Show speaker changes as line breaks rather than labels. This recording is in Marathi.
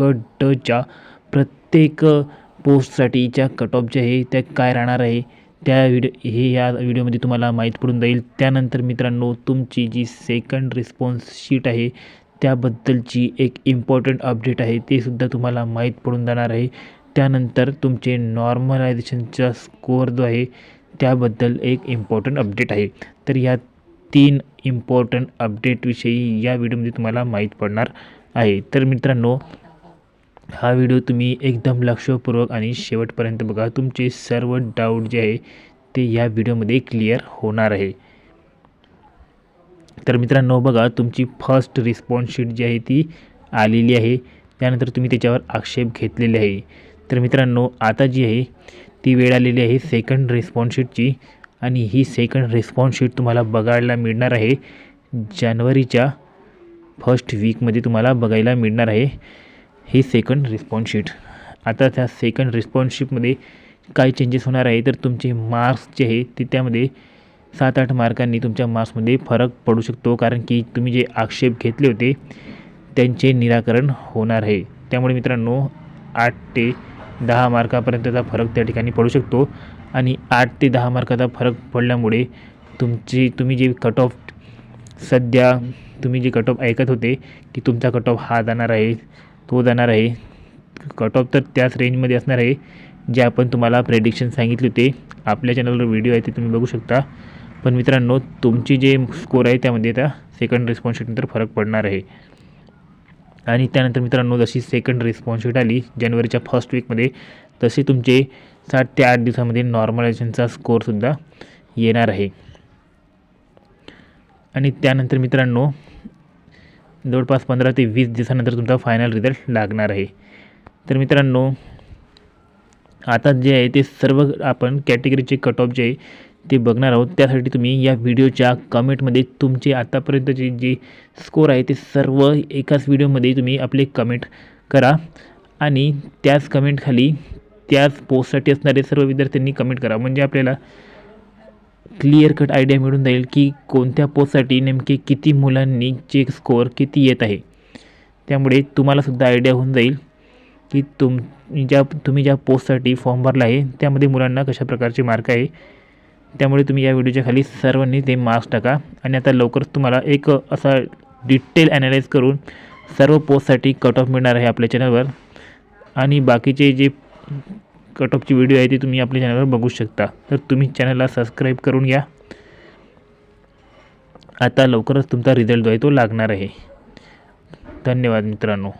गटच्या प्रत्येक पोस्टसाठीच्या कट ऑफ जे आहे त्या काय राहणार आहे त्या व्हिडिओ हे या व्हिडिओमध्ये तुम्हाला माहीत पडून जाईल. त्यानंतर मित्रांनो तुमची जी सेकंड रिस्पॉन्स शीट आहे त्याबद्दलची एक इम्पॉर्टंट अपडेट आहे ते सुद्धा तुम्हाला माहीत पडून जाणार आहे. त्यानंतर तुमचे नॉर्मलायझेशनचा स्कोअर जो आहे त्याबद्दल एक इम्पॉर्टंट अपडेट आहे. तर या तीन इम्पॉर्टंट अपडेटविषयी या व्हिडिओमध्ये तुम्हाला माहीत पडणार. आहे. तर मित्रांनो हा व्हिडिओ तुम्ही एकदम लक्षपूर्वक आणि शेवटपर्यंत बघा. तुमचे सर्व डाऊट जे आहे ते या व्हिडिओमध्ये क्लिअर होणार आहे. तर मित्रांनो बघा तुमची फर्स्ट रिस्पॉन्स शीट जी आहे ती आलेली आहे. त्यानंतर तुम्ही त्याच्यावर आक्षेप घेतलेले आहे. तर मित्रांनो आता जी आहे ती वेळ आलेली आहे सेकंड रिस्पॉन्स शीटची आणि ही सेकंड रिस्पॉन्स शीट तुम्हाला बघायला मिळणार आहे जानेवारीच्या फर्स्ट वीकमध्ये तुम्हाला बघायला मिळणार आहे ही सेकंड रिस्पॉन्स शीट आता त्या सेकंड रिस्पॉन्सशिपमध्ये काय चेंजेस होणार आहे तर तुमचे मार्क्स जे आहे ते त्यामध्ये सात आठ मार्कांनी तुमच्या मार्क्समध्ये फरक पडू शकतो कारण की तुम्ही जे आक्षेप घेतले होते त्यांचे निराकरण होणार आहे. त्यामुळे मित्रांनो आठ ते दहा मार्कापर्यंतचा फरक त्या ठिकाणी पडू शकतो. आणि आठ ते दहा मार्काचा फरक पडल्यामुळे तुमची तुम्ही जे कट ऑफ सध्या तुम्ही जे कट ऑफ ऐकत होते की तुमचा कट ऑफ हा जाणार आहे तो जाणार आहे. कट ऑफ तर त्याच रेंजमध्ये असणार आहे जे आपण तुम्हाला प्रेडिक्शन सांगितले होते. आपल्या चॅनलवर व्हिडिओ आहे ते तुम्ही बघू शकता. पण मित्रांनो तुमची जे स्कोर आहे त्यामध्ये आता सेकंड रिस्पॉन्स शीटनंतर फरक पडणार आहे. आणि त्यानंतर मित्रांनो जशी सेकंड रिस्पॉन्स शीट आली जानेवारीच्या फर्स्ट वीकमध्ये तसे तुमचे सात ते आठ दिवसामध्ये नॉर्मलायझेशनचा स्कोअरसुद्धा येणार आहे. आणि त्यानंतर मित्रांनो जवळपास पंधरा ते वीस दिवसानंतर तुमचा फायनल रिझल्ट लागणार आहे. तर मित्रांनो आता जे आहे ते सर्व आपण कॅटेगरीचे कट ऑफ जे आहे ते बघणार आहोत. त्यासाठी तुम्ही या व्हिडिओच्या कमेंटमध्ये तुमचे आतापर्यंतचे जे स्कोर आहे ते सर्व एकाच व्हिडिओमध्ये तुम्ही आपले कमेंट करा आणि त्याच कमेंटखाली त्याच पोस्टसाठी असणारे सर्व विद्यार्थ्यांनी कमेंट करा. म्हणजे आपल्याला क्लिअर कट आयडिया मिळून जाईल की कोणत्या पोस्टसाठी नेमके किती मुलांनी चे स्कोअर किती येत आहे. त्यामुळे तुम्हालासुद्धा आयडिया होऊन जाईल की तुम ज्या तुम्ही ज्या पोस्टसाठी फॉर्म भरला आहे त्यामध्ये मुलांना कशा प्रकारचे मार्क आहे. त्यामुळे तुम्ही या व्हिडिओच्या खाली सर्वांनी ते मार्क्स टाका आणि आता लवकरच तुम्हाला एक असा डिटेल ॲनालाइज करून सर्व पोस्टसाठी कट ऑफ मिळणार आहे आपल्या चॅनलवर आणि बाकीचे जे कट ऑफची व्हिडिओ आहे ती तुम्ही आपल्या चॅनलवर बघू शकता. तर तुम्ही चॅनलला सबस्क्राईब करून घ्या. आता लवकरच तुमचा रिझल्ट जो आहे तो लागणार आहे. धन्यवाद मित्रांनो.